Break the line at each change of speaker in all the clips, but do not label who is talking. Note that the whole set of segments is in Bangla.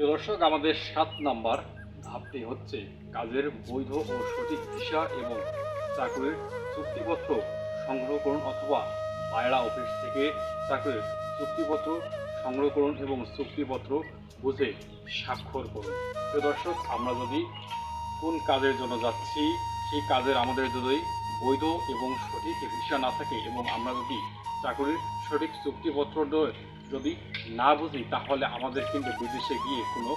দর্শক, আমাদের সাত নাম্বার ধাপটি হচ্ছে কাজের বৈধ ও সঠিক ভিসা এবং চাকরির চুক্তিপত্র সংগ্রহ করুন অথবা পায়রা অফিস থেকে চাকরির চুক্তিপত্র সংগ্রহ করুন এবং চুক্তিপত্র বুঝে স্বাক্ষর করুন। প্রিয় দর্শক, আমরা যদি কোন কাজের জন্য যাচ্ছি, সেই কাজের আমাদের যদি বৈধ এবং সঠিক ভিসা না থাকে এবং আমরা যদি চাকরির সঠিক চুক্তিপত্র যদি না বুঝি, তাহলে আমাদের কিন্তু বিদেশে গিয়ে কোনো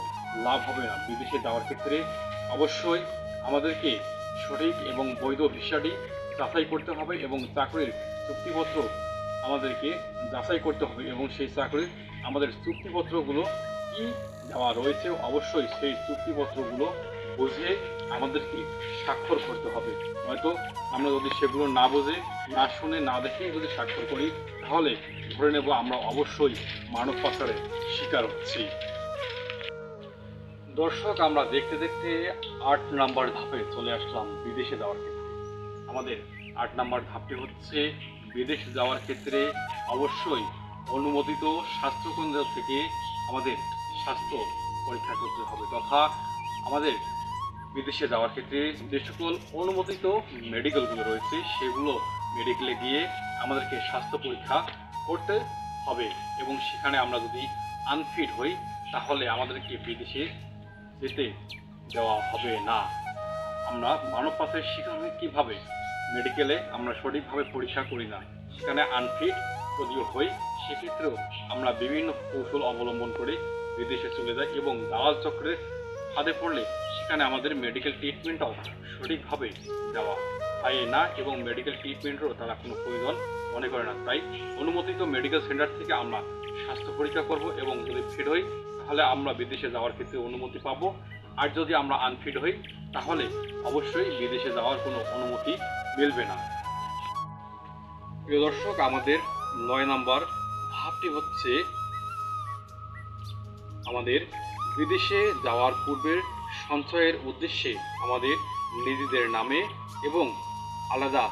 লাভ হবে না। বিদেশে যাওয়ার ক্ষেত্রে অবশ্যই আমাদেরকে সঠিক এবং বৈধ ভিসাটি যাচাই করতে হবে এবং চাকরির চুক্তিপত্র আমাদেরকে যাচাই করতে হবে এবং সেই চাকরির আমাদের চুক্তিপত্রগুলো কি দেওয়া রয়েছে, অবশ্যই সেই চুক্তিপত্রগুলো বুঝে আমাদেরকে স্বাক্ষর করতে হবে। হয়তো আমরা যদি সেগুলো না বুঝে, না শুনে, না দেখেই যদি স্বাক্ষর করি, তাহলে ধরে নেব আমরা অবশ্যই মানব পাচারের শিকার হচ্ছি। দর্শক, আমরা দেখতে দেখতে আট নাম্বার ধাপে চলে আসলাম বিদেশে যাওয়ার ক্ষেত্রে। আমাদের আট নাম্বার ধাপটি হচ্ছে বিদেশে যাওয়ার ক্ষেত্রে অবশ্যই অনুমোদিত স্বাস্থ্যকেন্দ্র থেকে আমাদের স্বাস্থ্য পরীক্ষা করতে হবে, তথা আমাদের বিদেশে যাওয়ার ক্ষেত্রে যে সকল অনুমোদিত মেডিকেলগুলো রয়েছে, সেগুলো মেডিকেলে গিয়ে আমাদেরকে স্বাস্থ্য পরীক্ষা করতে হবে। এবং সেখানে আমরা যদি আনফিট হই, তাহলে আমাদেরকে বিদেশে যেতে দেওয়া হবে না। আমরা মানব পাশের শিকার হই কীভাবে? মেডিকেলে আমরা সঠিকভাবে পরীক্ষা করি না। সেখানে আনফিট যদিও হই, সেক্ষেত্রেও আমরা বিভিন্ন কৌশল অবলম্বন করে বিদেশে চলে যাই এবং দালাল চক্রের ফাঁদে পড়লে সেখানে আমাদের মেডিকেল ট্রিটমেন্টটাও সঠিকভাবে দেওয়া হয় না এবং মেডিকেল ট্রিটমেন্টেরও তারা কোনো প্রয়োজন মনে করে না। তাই অনুমোদিত মেডিকেল সেন্টার থেকে আমরা স্বাস্থ্য পরীক্ষা করব এবং যদি ফিট হই, তাহলে আমরা বিদেশে যাওয়ার ক্ষেত্রে অনুমতি পাব। আর যদি আমরা আনফিট হই, তাহলে অবশ্যই বিদেশে যাওয়ার কোনো অনুমতি মিলবে না। প্রিয় দর্শক, আমাদের নয় নাম্বার ধাপটি হচ্ছে আমাদের বিদেশে যাওয়ার পূর্বের সঞ্চয়ের উদ্দেশ্যে আমাদের নিজেদের নামে এবং আলাদা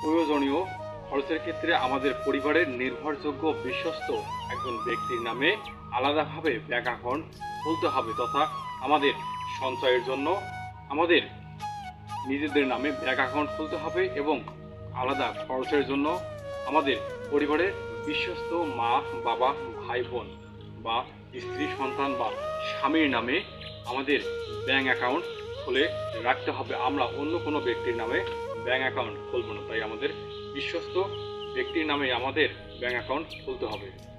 প্রয়োজনীয় খরচের ক্ষেত্রে আমাদের পরিবারের নির্ভরযোগ্য বিশ্বস্ত একজন ব্যক্তির নামে আলাদাভাবে ব্যাংক অ্যাকাউন্ট খুলতে হবে তথা আমাদের সঞ্চয়ের জন্য আমাদের নিজেদের নামে ব্যাংক অ্যাকাউন্ট খুলতে হবে এবং আলাদা খরচের জন্য আমাদের পরিবারের বিশ্বস্ত মা, বাবা, ভাই, বোন বা স্ত্রী সন্তান বা স্বামীর নামে আমাদের ব্যাঙ্ক অ্যাকাউন্ট খুলে রাখতে হবে। আমরা অন্য কোনো ব্যক্তির নামে ব্যাঙ্ক অ্যাকাউন্ট খুলব না। তাই আমাদের বিশ্বস্ত ব্যক্তির নামে আমাদের ব্যাঙ্ক অ্যাকাউন্ট খুলতে হবে।